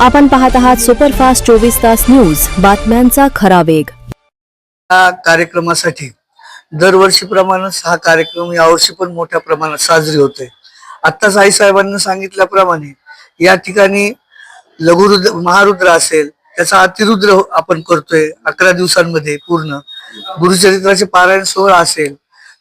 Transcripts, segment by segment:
आपण पाहत आहात सुपरफास्ट चोवीस तास न्यूज. बातम्यांचा खरा वेग. या कार्यक्रमासाठी दरवर्षीप्रमाणे हा कार्यक्रम यावर्षी पण मोठ्या प्रमाणात साजरी होते आत्ताच आई साहेबांनी सांगितल्याप्रमाणे या ठिकाणी लघुरुद्र महारुद्र असेल त्याचा अतिरुद्र आपण करतोय अकरा दिवसांमध्ये पूर्ण. गुरुचरित्राचे पारायण सोहळा असेल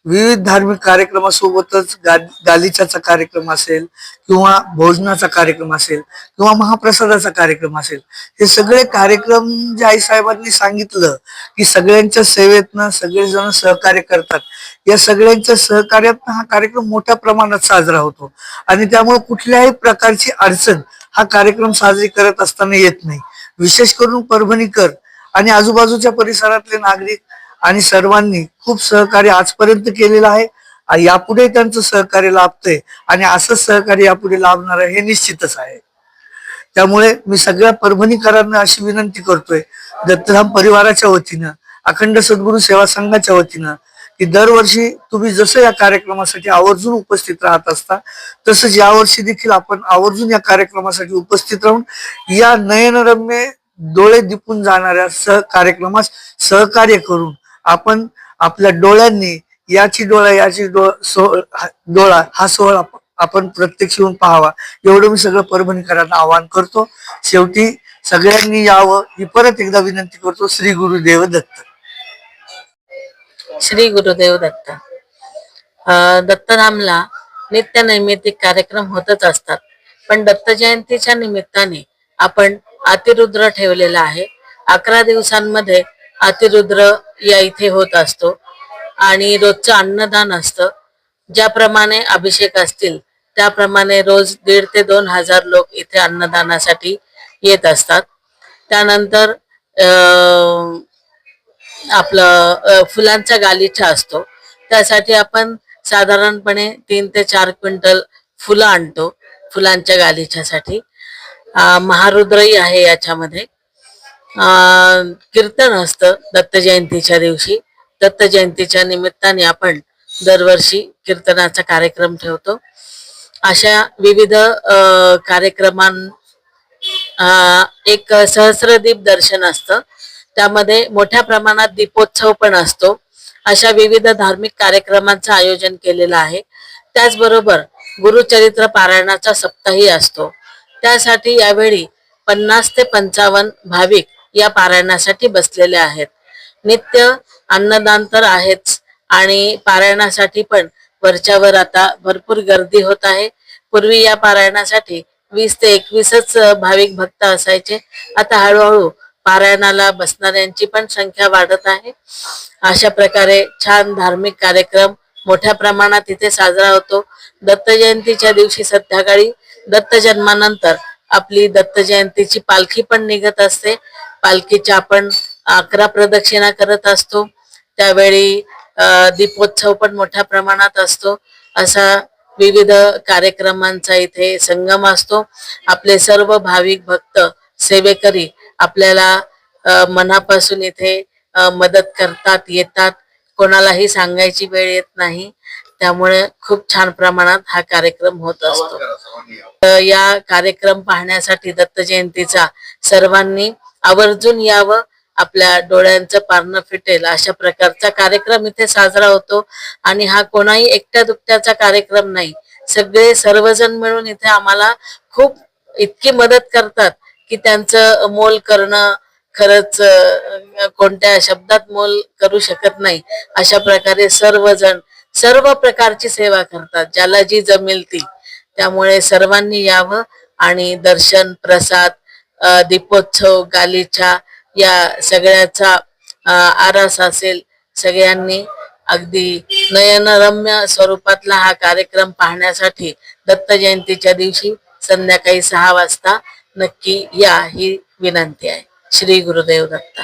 विविध धार्मिक कार्यक्रमासोबतच गा गालिचाचा कार्यक्रम असेल किंवा भोजनाचा कार्यक्रम असेल किंवा महाप्रसादाचा कार्यक्रम असेल हे सगळे कार्यक्रम जे आईसाहेबांनी सांगितलं की सगळ्यांच्या सेवेतनं सगळेजण सहकार्य करतात. या सगळ्यांच्या सहकार्यातनं हा कार्यक्रम मोठ्या प्रमाणात साजरा होतो. आणि त्यामुळे कुठल्याही प्रकारची अडचण हा कार्यक्रम साजरी करत असताना येत नाही. विशेष करून परभणीकर आणि आजूबाजूच्या परिसरातले नागरिक आणि सर्वांनी खूप सहकार्य आजपर्यंत केलेलं आहे. यापुढे त्यांचं सहकार्य लाभतंय. आणि असंच सहकार्य यापुढे लाभणार आहे हे निश्चितच आहे. त्यामुळे मी सगळ्या परभणीकरांना अशी विनंती करतोय. दत्तधाम परिवाराच्या वतीनं अखंड सद्गुरू सेवा संघाच्या वतीनं की दरवर्षी तुम्ही जसं या कार्यक्रमासाठी आवर्जून उपस्थित राहत असता तसंच यावर्षी देखील आपण आवर्जून या कार्यक्रमासाठी उपस्थित राहून या नयनरम्य डोळे दिपून जाणाऱ्या सह कार्यक्रमास सहकार्य करून आपण आपल्या डोळ्यांनी याची डोळा याची डोळा हा- डोळा हा सोहळा आपण प्रत्यक्ष येऊन पाहावा. एवढं मी सगळं परभणीकरांना आवाहन करतो. शेवटी सगळ्यांनी यावं ही परत एकदा विनंती करतो श्री गुरुदेव दत्त. श्री गुरुदेव दत्त. अं, दत्तधामला नित्य नैमित्तिक कार्यक्रम होतच असतात. पण दत्त जयंतीच्या निमित्ताने आपण अतिरुद्र ठेवलेला आहे. अकरा दिवसांमध्ये अतिरुद्र या इथे होत असतो. आणि रोजचं अन्नदान असतं. ज्याप्रमाणे अभिषेक असतील त्याप्रमाणे रोज दीड ते दोन हजार लोक इथे अन्नदानासाठी येत असतात. त्यानंतर आपलं फुलांचा गालिचा असतो. त्यासाठी आपण साधारणपणे तीन ते चार क्विंटल फुलं आणतो फुलांच्या गालिच्यासाठी. महारुद्रही आहे याच्यामध्ये. कीर्तन असतं दत्त जयंतीच्या दिवशी. दत्त जयंतीच्या निमित्ताने आपण दरवर्षी कीर्तनाचा कार्यक्रम ठेवतो. अशा विविध कार्यक्रमां एक सहस्रदीप दर्शन असतं. त्यामध्ये मोठ्या प्रमाणात दीपोत्सव पण असतो. अशा विविध धार्मिक कार्यक्रमांचं आयोजन केलेलं आहे. त्याचबरोबर गुरुचरित्र पारायणाचा सप्ताही असतो. त्यासाठी यावेळी पन्नास ते पंचावन्न भाविक या पारायणासाठी बसलेले आहेत. नित्य अन्नदान तर आहेच आणि पारायणासाठी पण वरच्यावर आता भरपूर गर्दी होत आहे. पूर्वी या पारायणासाठी वीस ते एकवीसच भाविक भक्त असायचे. आता हळूहळू पारायणाला बसणाऱ्यांची पण संख्या वाढत आहे. अशा प्रकारे छान धार्मिक कार्यक्रम मोठ्या प्रमाणात इथे साजरा होतो. दत्त जयंतीच्या दिवशी संध्याकाळी दत्त जन्मानंतर आपली दत्त जयंतीची पालखी पण निघत असते. पालखीच्या आपण अकरा प्रदक्षिणा करत असतो. त्यावेळी दीपोत्सव पण मोठ्या प्रमाणात असतो. असा विविध कार्यक्रमांचा इथे संगम असतो. आपले सर्व भाविक भक्त सेवेकरी आपल्याला मनापासून इथे मदत करतात येतात. कोणालाही सांगायची वेळ येत नाही. त्यामुळे खूप छान प्रमाणात हा कार्यक्रम होत असतो. तर या कार्यक्रम पाहण्यासाठी दत्त जयंतीचा सर्वांनी आवर्जून यावं आपल्या डोळ्यांचं पारणं फिटेल. अशा प्रकारचा कार्यक्रम इथे साजरा होतो. आणि हा कोणाही एकट्या दुकट्याचा कार्यक्रम नाही. सगळे सर्वजण मिळून इथे आम्हाला खूप इतकी मदत करतात की त्यांचं मोल करणं खरंच कोणत्या शब्दात मोल करू शकत नाही. अशा प्रकारे सर्वजण सर्व प्रकारची सेवा करतात ज्याला जी जमेल ती. त्यामुळे सर्वांनी यावं आणि दर्शन प्रसाद दीपोत्सव गालिचा या सगळ्याचा आरास असेल सगळ्यांनी. अगदी नयनरम्य स्वरूपातला हा कार्यक्रम पाहण्यासाठी दत्त जयंतीच्या दिवशी संध्याकाळी सहा वाजता नक्की या ही विनंती आहे. श्री गुरुदेव दत्ता.